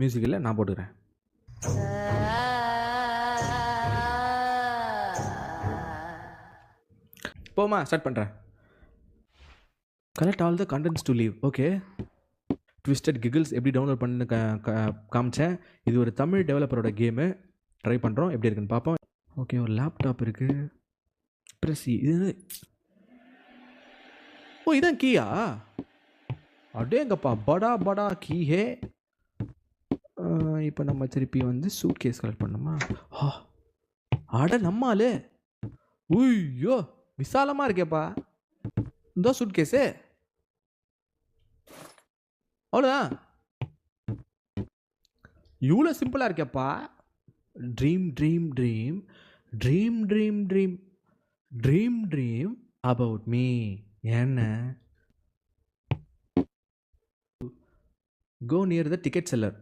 Music இல்லை நான் போட்டுக்கிறேன். போமா ஸ்டார்ட் பண்ணுறேன் collect all the contents to leave okay twisted giggles எப்படி டவுன்லோட் பண்ணு காமிச்சேன். இது ஒரு தமிழ் டெவலப்பரோட கேமு ட்ரை பண்ணுறோம் எப்படி இருக்குன்னு பார்ப்போம் ஓகே ஒரு லேப்டாப் இருக்குது ப்ரெஸ்ஸி இது ஓ இதான் கீயா அடேங்கப்பா படா படா கீ ஹே இப்போ நம்ம திருப்பி வந்து சூட் கேஸ் கலெக்ட் பண்ணோமா ஆ அட நம்மாலு உய்யோ விசாலமாக இருக்கேப்பா. இந்த சூட் கேஸு அவ்வளோதான் இவ்வளோ சிம்பிளாக இருக்கேப்பா. Dream dream dream dream dream dream dream dream about me என்ன? Go near the ticket seller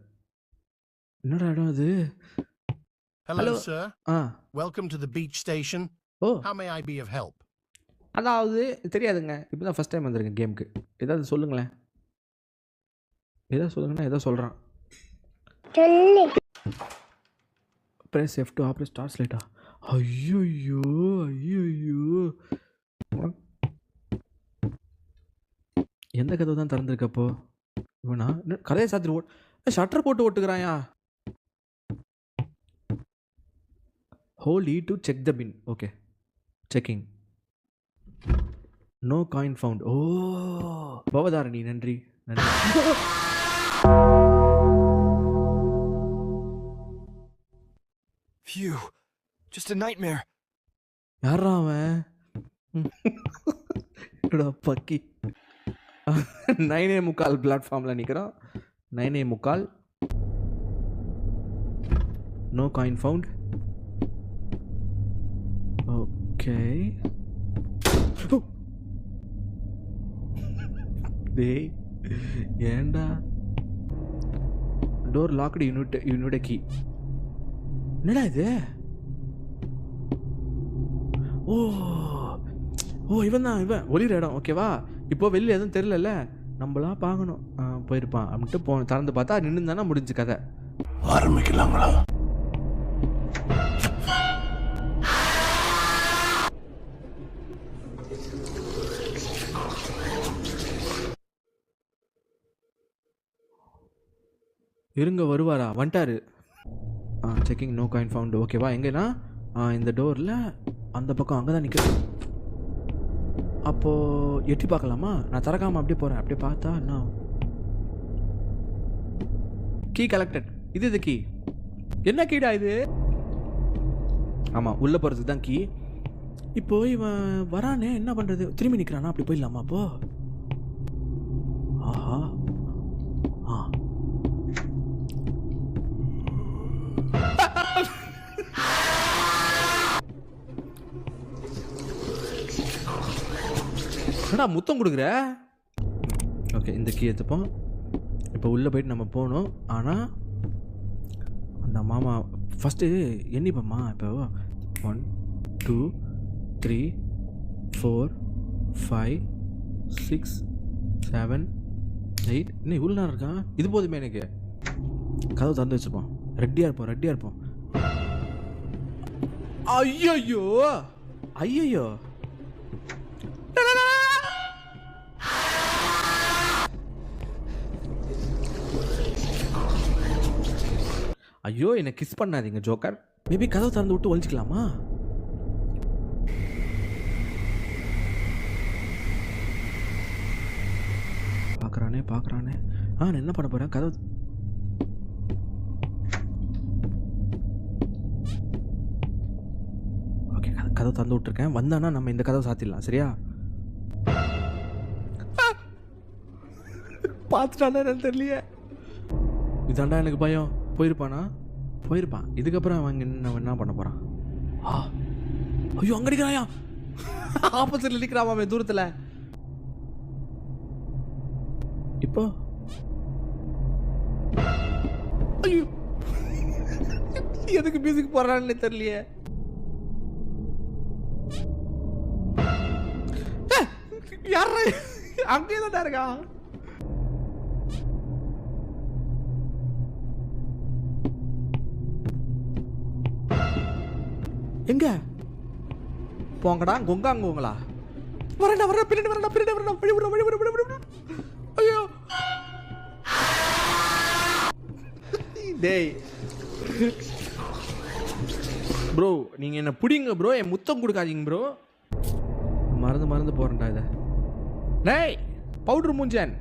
என்னடா இடம் அது? Hello, Hello. sir. Ah. Welcome to the beach station. O. How may I be of help? அதாவது தெரியாதுங்க. இப்போ தான் first time வந்திருக்கேன் கேமுக்கு. ஏதாவது சொல்லுங்களேன். ஏதாவது சொல்லுங்கன்னா ஏதோ சொல்கிறான் சொல்லு. Press F to operate stars லைட்டா ஐயோ ஐயோ எந்த கதவு தான் திறந்திருக்கப்போ இவனா? கதையை சாத்திரி ஓட் ஷட்டர் போட்டு ஓட்டுக்கிறாயா hole E to check the pin okay checking no coin found oh Bhavatharini நன்றி நன்றி Phew. Just a nightmare. யாரா அவன்? பக்கி? நைனே முக்கால் பிளாட்ஃபார்மில் நிற்கிறான் நைனே முக்கால் நோ காயின் ஃபவுண்ட் ஓகே டேய் ஏன்டா? Door locked unit unit key என்னடா இது? ஓ ஓ இவன் தான் இவன். ஒளிர இடம் ஓகேவா இப்போ வெளில எதுவும் தெரிலல நம்மளா பார்க்கணும். போயிருப்பான். அப்படின்ட்டு போ திறந்து பார்த்தா நின்று தானே முடிஞ்சு கதை. ஆரம்பிக்கலாங்களா இருங்க வருவாரா? வந்துட்டாரு. Ah checking no coin found ஓகேவா எங்கன்னா இந்த டோரில் அந்த பக்கம் அங்கே தான் நிற்கிறேன் அப்போது எட்டி பார்க்கலாமா? நான் திறக்காமல் அப்படியே போகிறேன் அப்படியே பார்த்தா என்ன? கீ கலெக்டட் இது இது கீ என்ன கீடா இது? ஆமாம் உள்ளே போகிறதுக்கு தான் கீ இப்போ இவன் வரானே என்ன பண்ணுறது திரும்பி நிற்கிறானா அப்படி போயிடலாமா அப்போ? ஆஹா ஆ என்னடா முத்தம் கொடுக்குற? ஓகே இந்த கீ எடுத்துப்போம். இப்போ உள்ளே போயிட்டு நம்ம போகணும். ஆனால் அந்த மாமா ஃபஸ்ட்டு எண்ணிப்போம்மா இப்போ. One two three four five six seven eight இன்னும் இவ்வளோ நேரம் இருக்கான் இது போதுமே எனக்கு. கதவு திறந்து வச்சுப்போம். ரெட்டியாக இருப்போம் ரெட்டியாக இருப்போம். ஐயோ ஐயோ ஐயோ என்னை கிஸ் பண்ணாதீங்க ஜோக்கர். மேபி கதவு திறந்து விட்டு ஒழிச்சிக்கலாமா பார்க்குறானே பார்க்குறானே ஆ நான் என்ன பண்ண போகிறேன் கதவு ஓகே கதை கதவு திறந்து விட்டுருக்கேன். வந்தானா நம்ம இந்த கதவை சாத்திடலாம். சரியா? பார்த்துட்டானா தெரியலையே. இதாண்டா எனக்கு பயம். போயிருப்பானா? போயிருப்பான். இதுக்கப்புறம் அவன் என்ன என்ன பண்ண போகிறான் ஆ. ஐயோ அங்கே நிற்கிறாயா ஆப்போசிட்டில் நிற்கிறான் அவன் தூரத்தில். இப்போ? ஐயோ. எதுக்கு மியூசிக் போடுறான்னு தெரியலையே. யார் அங்கேயே தான் இருக்கா? எங்க? போங்கடா கொங்காங்குங்களா வரடா வரடா பின்னாடி வரடா பின்னாடி வரடா வழி விடுற வழி விடுற வழி விடுற. ஐயோ. டேய். ப்ரோ நீங்கள் என்ன பிடிங்க ப்ரோ. என் முத்தம் கொடுக்காதீங்க ப்ரோ. மறந்து மறந்து போகிறேன்டா இதை. டேய் பவுட்ரு மூஞ்சன்.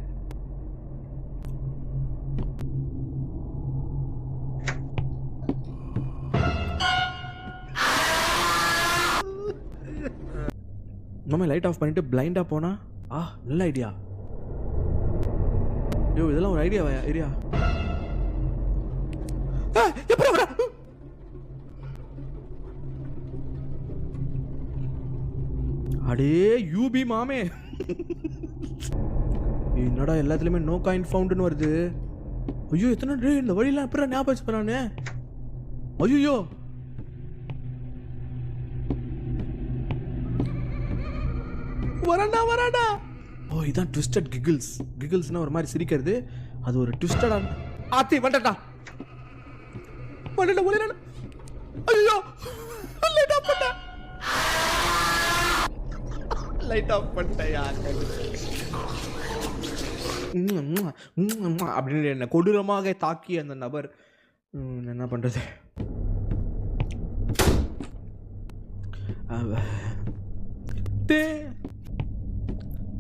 நம்ம லைட் ஆஃப் பண்ணிட்டு பிளைண்டாக போனா? ஆ நல்ல ஐடியா ஐயோ இதெல்லாம் ஒரு ஐடியாவா ஐடியா எப்படி அடே யூபி மாமே. என்னடா எல்லாத்துலேயுமே நோ காயின் ஃபவுண்டுன்னு வருது. ஐயோ எத்தனை டேய் இந்த வழியெல்லாம் எப்படி ஞாபகம் வச்சு ஐயோ வரண்டா வரண்டா ஓ இதான் ட்விஸ்டட் கிகிள்ஸ் கிகிள்ஸ்னா ஒரு மாதிரி சிரிக்கிறது. அது ஒரு ட்விஸ்டடா ஆத்தி வந்துட்டா. வந்துட்டா ஒளிரா ஐயோ லைட் ஆஃப் பண்ணிட்டயா அப்படின்னு என்ன கொடூரமாக தாக்கிய அந்த நபர் என்ன பண்ணுறது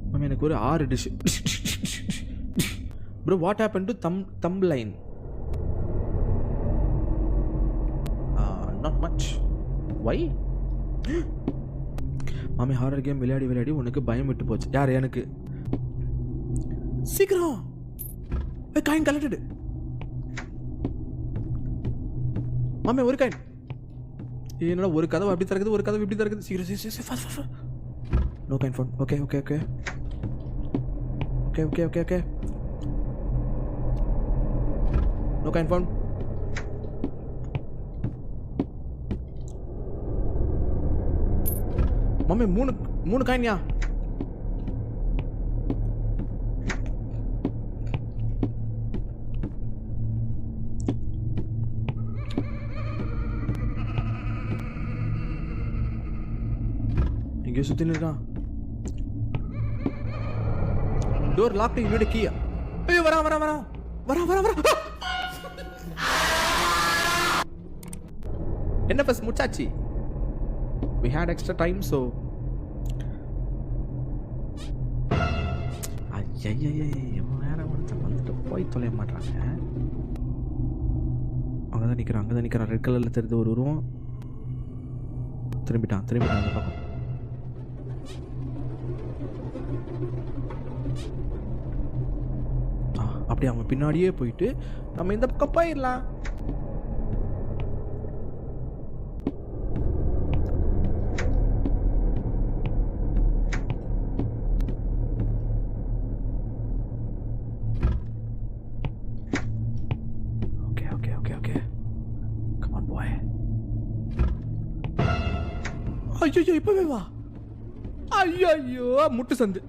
மேம் எனக்கு ஒரு ஆறு dish bro what happen to them them line not much why மாமி ஹாரர் கேம் விளையாடி விளையாடி உனக்கு பயம் விட்டு போச்சு யார் எனக்கு சீக்கிரம் காயின் கலெக்டடு மாமி ஒரு காயின் என்னடா ஒரு கதவு அப்படி திறக்குது ஒரு கதவு இப்படி திறக்குது சீக்கிரம் சீக்கிரம் fast fast no coin found okay okay okay okay okay okay okay no coin found mummy மூணு மூணு காயின்யா எங்கேயோ சுத்தின்னு இருக்கான் டோர் லாக் என்னோட கீயா ஐயோ வரா வரா வரா. வரா வரா வரா. என்ன பஸ் முச்சாச்சு we had extra time so. ஐயையையே இவன் வேற ஒருத்தன் வந்துட்டு போய் தொலைய மாட்டாங்க அங்கே தான் நிற்கிறான் அங்கே தான் நிற்கிறான் ரெட் கலரில் தெரிஞ்ச ஒரு உருவம் திரும்பிட்டான் திரும்பிட்டான் அந்த பக்கம் அப்படியே அவன் பின்னாடியே போயிட்டு நம்ம இந்த பக்கம் போயிடலாம் okay okay okay okay come on boy ஐயோ இப்பவே வா. ஐயோ முட்டு சந்து.